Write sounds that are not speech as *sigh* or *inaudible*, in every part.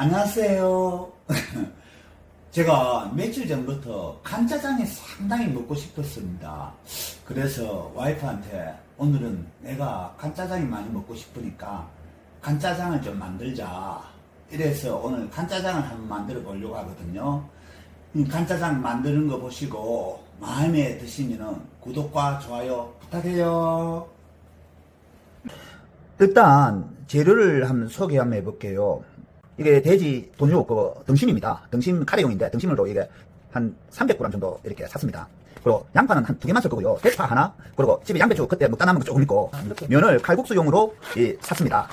안녕하세요. *laughs* 제가 며칠 전부터 간짜장이 상당히 먹고 싶었습니다. 그래서 와이프한테 오늘은 내가 간짜장이 많이 먹고 싶으니까 간짜장을 좀 만들자. 이래서 오늘 간짜장을 한번 만들어 보려고 하거든요. 이 간짜장 만드는 거 보시고 마음에 드시면 구독과 좋아요 부탁해요. 일단 재료를 한번 소개 한번 해볼게요. 이게 돼지 돈육 그 등심입니다. 등심 카레용인데 등심으로 이게 한 300g 정도 이렇게 샀습니다. 그리고 양파는 한 두 개만 쓸 거고요. 대파 하나, 그리고 집에 양배추 그때 먹다 남은 거 조금 있고 면을 칼국수용으로 이, 샀습니다.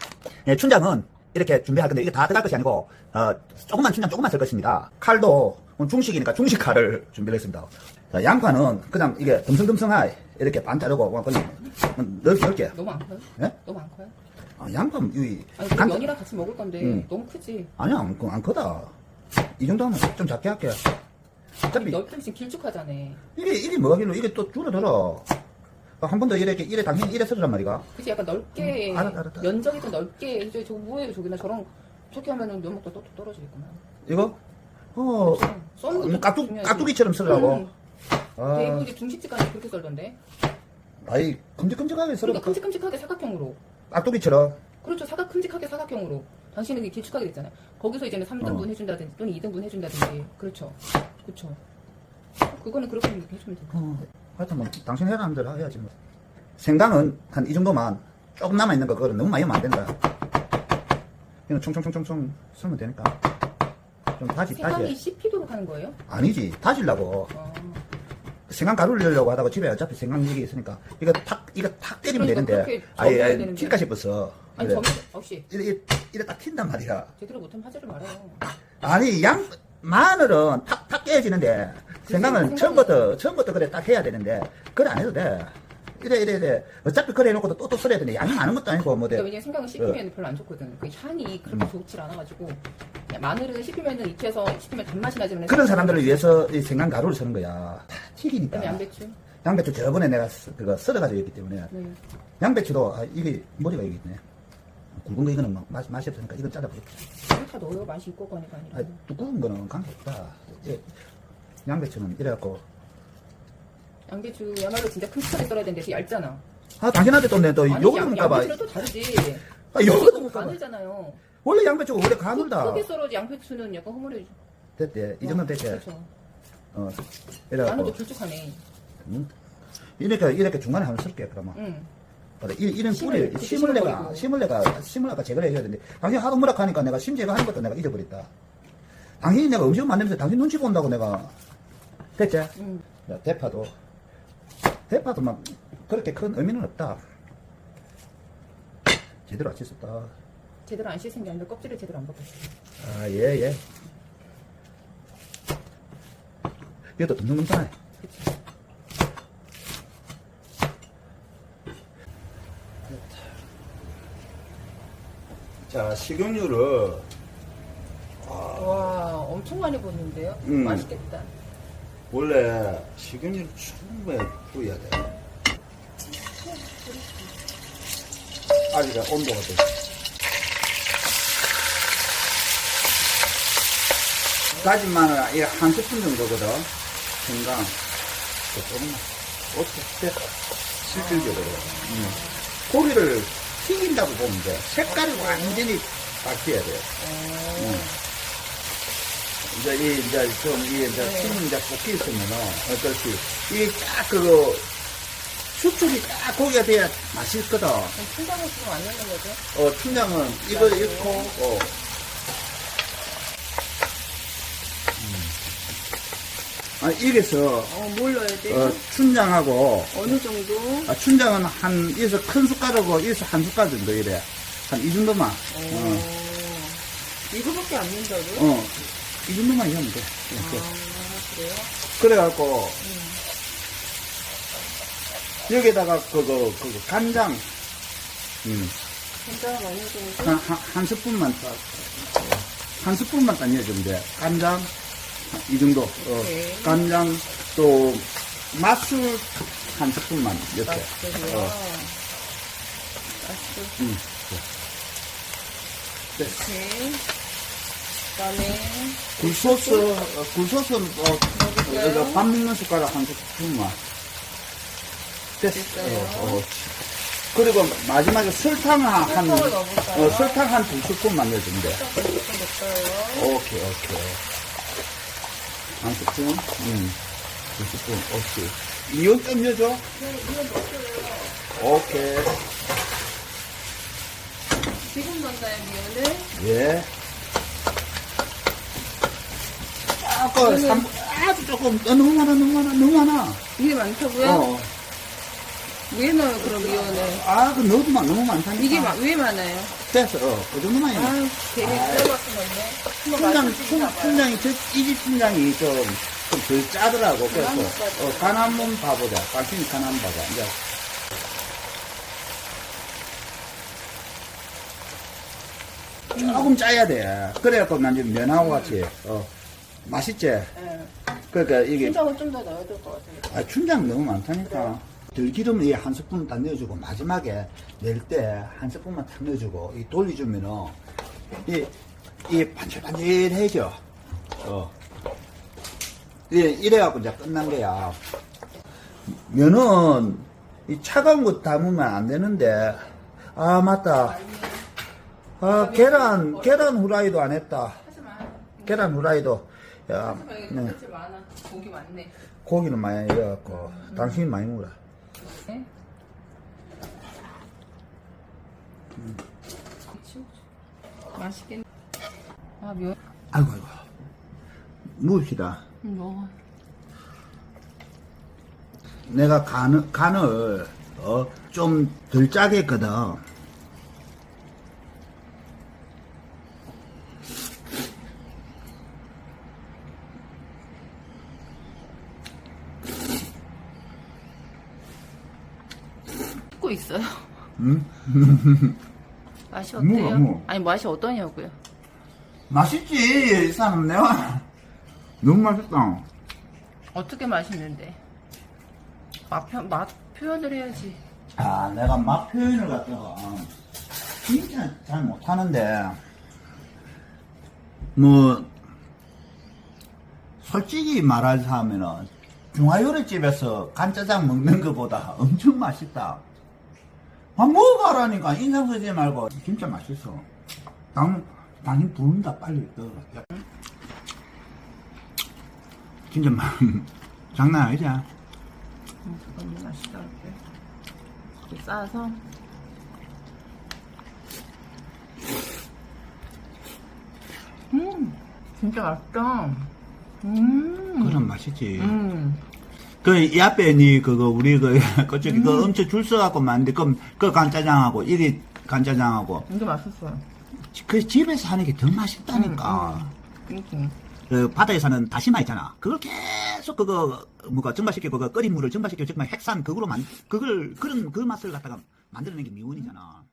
예, 춘장은 이렇게 준비할 건데 이게 다 들어갈 것이 아니고 어, 조금만 춘장 조금만 쓸 것입니다. 칼도 중식이니까 중식 칼을 준비를 했습니다. 자, 양파는 그냥 이게 듬성듬성하게 이렇게 반 자르고 뭐 그냥 넓게 넓게. 너무 안 커요? 예? 너무 안 커요? 아, 양파 이 아니 그 간- 면이랑 같이 먹을 건데 음. 너무 크지. 아니야, 안, 안 크다. 이 정도면 좀 작게 할게. 어차피, 넓게 지금 길쭉하잖아. 이게, 이게 뭐가 길로, 이게 또 줄어들어. 한 번 더 이렇게, 이래, 당연히 이래 쓰란 말이가. 그치 약간 넓게 음, 알았다, 알았다. 면적이 좀 넓게 해줘. 저거 뭐예요 저기나 저런 저렇게 하면은 면목도 또 떨어지겠구나. 이거? 어, 썰는 음, 것도 깍두, 중요하지. 깍두기처럼 쓰려고. 음. 아, 대부분 중식집 가면 그렇게 썰던데. 아이, 큼직큼직하게 썰어. 그러니까 큼직큼직하게 사각형으로. 깍두기처럼. 그렇죠 사각 큼직하게 사각형으로. 당신은 길쭉하게 됐잖아요. 거기서 이제는 3등분 어. 해준다든지 또는 2등분 해준다든지. 그렇죠. 그렇죠. 그거는 그렇게 해주면 돼. 어, 하여튼 뭐, 당신 해라는 대로 해야지 뭐. 생강은 한 이 정도만, 조금 남아 있는 거, 그거는 너무 많이 하면 안 된다. 이거 총총총총총 쓰면 되니까. 좀 다시, 생강이 다시. 씹히도록 하는 거예요? 아니지, 다지려고. 어. 생강 가루를 넣으려고 하다가 집에 어차피 생강 얘기 있으니까 이거 탁 이거 탁 때리면 그러니까 되는데 그렇게 아예 저어야 아예 되는데. 튈까 싶었어. 아니 그래. 점심 역시 이래, 이래, 이래 딱 튄단 말이야. 제대로 못하면 하지를 말아요. 아니 양 마늘은 탁탁 깨지는데 생강은 생강은- 처음부터 처음부터 그래 딱 해야 되는데 그래 안 해도 돼. 이래 이래 이래 어차피 그래 해놓고도 또또 썰어야 되는데 양이 많은 것도 아니고 뭐 그러니까 돼. 왜냐면 생강은 씹히면 별로 안 좋거든. 그 향이 그렇게 좋지 않아가지고 그냥 마늘은 씹히면은 익혀서 씹히면 단맛이 나지만 그런 사람들을 위해서 이 생강 가루를 쓰는 거야. 다 튀기니까. 그다음에 양배추. 양배추 저번에 내가 쓰- 그거 썰어가지고 했기 때문에 네. 양배추도 아, 이게 머리가 여기 있네. 굵은 거 이거는 막 맛, 맛이 없으니까 이건 잘라버렸지. 이거 다 넣어요. 맛이 있고 거니까 아니라. 아, 두꺼운 거는 관계 없다. 예. 양배추는 이래갖고. 양배추야말로 진짜 큼직하게 썰어야 되는데 되게 얇잖아. 아, 또 내, 또 아니 욕을 양, 먹을까봐. 양배추는 또 다르지. 아, 이것도 먹을까봐. 가늘잖아요. 원래 양배추가 원래 크- 가늘다. 크게 썰어지 양배추는 약간 흐물해져. 됐대. 이 정도면 됐대. 그렇죠. 어. 이래갖고. 길쭉하네. 음. 이렇게, 이렇게 중간에 한번 쓸게, 그러면. 응. 그래, 이, 이런 심을 뿌리, 그렇게 심을 내가, 심어버리고. 심을 내가, 심을 아까 제거를 해야 되는데, 당신 하도 뭐라 하니까 내가 심 제거하는 것도 내가 잊어버렸다. 당신이 내가 음식 만들면서 당신 눈치 본다고 내가. 됐지? 응. 야, 대파도. 대파도 막, 그렇게 큰 의미는 없다. *coughs* 제대로 안 씻었다. 제대로 안 씻은 게 아니라 껍질을 제대로 안 벗겼어. 아, 예, 예. 이것도 듬성듬성해. 그치. 자, 식용유를, 와, 엄청 많이 붓는데요? 음. 맛있겠다. 원래 식용유를 충분히 뿌려야 돼. 아직 온도가 돼. 다진 마늘 이한 스푼 정도거든. 생강. 그 조금만. 어떻게 실질적으로. 음. 고기를 튀긴다고 보면 돼. 색깔이 완전히 바뀌어야 돼. 음. 이제 이 이제 좀 이게 이제 네. 튀김 이제 볶기 있으면은 어떨지 이게 딱 그거 수축이 딱 고기가 돼야 맛있거든. 어 춘장을 지금 안 넣는 거죠? 춘장은 이거 네. 넣고 어. 음. 아 이게서 어, 뭘 넣어야 돼? 어, 춘장하고 어느 정도? 아, 춘장은 한 이서 큰 숟가락으로 이서 한 숟갈 정도 이래 한 이 정도만 어. 이거밖에 안 넣는다고? 어. 이 정도만 이하면 돼 이렇게. 아, 그래요? 그래갖고 음. 여기다가 그거 그거 간장 음, 간장 어느 정도? 한, 한, 한 스푼만 딱, 한 스푼만 딱 넣어주면 돼. 간장 한- 이 정도. 어. 간장 또 맛술 한 스푼만 이렇게. 맛있어요. 어, 맛있어. 음. 네. 오케이. 그다음에 굴소스, 어, 굴소스는 또, 넣어줄까요? 이거 밥 먹는 숟가락 한 스푼만. 됐어. 어, 어. 그리고 마지막에 설탕 한, 한, 설탕을 넣어볼까요? 어, 설탕 한 두 스푼만 돼. 넣어요. 오케이, 오케이. 한 스푼? 응. 두 스푼, 오케이. 이온 좀 넣어줘? 네. 오케이. 지금 넣나요, 미연을? 예. 이거는- 삼- 아주 조금, 어, 너무 많아, 너무 많아, 너무 많아. 이게 많다고요? 어. 왜 넣어요, 그럼 미연을? 아, 그 넣어도 막 너무 많다니까. 이게 마- 왜 많아요? 됐어, 어, 그 정도만 해. 아유, 괜히 들어갔으면 있네. 한번 춘장, 맛있게 춘, 봐봐요. 춘장이, 저, 이집 춘장이 좀, 좀덜 짜더라고. 그래서. 어, 간 한번 봐보자. 당신이 간 한번 봐봐. 이제. 조금 짜야 돼. 그래갖고 난 지금 면하고 같이, 어, 맛있지? 네. 그러니까 이게, 춘장을 좀더 넣어야 될 것 같아요. 아, 춘장 너무 많다니까. 들기름 이 한 스푼 딱 넣어주고, 마지막에 낼 때 한 스푼만 딱 넣어주고, 이 돌려주면은, 이, 이 반질반질해져. 어. 이, 이래갖고 이제 끝난 거야. 면은, 이 차가운 거 담으면 안 되는데, 아, 맞다. 아, 계란, 계란 후라이도 안 했다. 하지 마. 계란 후라이도. 야, 하지마, 네. 많아. 고기 많네. 고기는 많이 익어갖고, 당신이 많이 먹어라. 네? 맛있겠네. 아, 면, 아이고, 아이고. 묵읍시다. 음, 먹어. 내가 간을, 간을, 어, 좀 덜 짜게 했거든. 찍고 있어요. 응? *laughs* 맛이 뭐가, 어때요? 뭐? 아니, 맛이 어떠냐고요? 맛있지, 이 사람 내가. 너무 맛있다. 어떻게 맛있는데? 맛, 표, 맛 표현을 해야지. 아, 내가 맛 표현을 갖다가, 진짜 잘 못하는데, 뭐, 솔직히 말하자면은, 중화요리집에서 간짜장 먹는 것보다 엄청 맛있다. 아, 먹어가라니까. 인상 쓰지 말고. 진짜 맛있어. 당, 당신 부른다, 빨리. 너. 진짜 맛, *laughs* 장난 아니지? 음, 너무 맛있다. 이렇게. 이렇게 싸서. 음, 진짜 맛있다. 음. 그럼 맛있지. 음. 그, 이 앞에 니, 그거, 우리 그, *laughs* 그쪽에 그 엄청 줄 서갖고 만는데 그, 그 간짜장하고, 이게 간짜장하고, 이게 맛있어요. 그 집에서 하는 게 더 맛있다니까. 음. 그 바다에 사는 다시마 있잖아. 그걸 계속 그거, 뭐가 증발시키고, 그 끓인 물을 증발시키고, 정말 핵산 그거로 만, 그걸, 그런 그 맛을 갖다가 만들어낸 게 미원이잖아.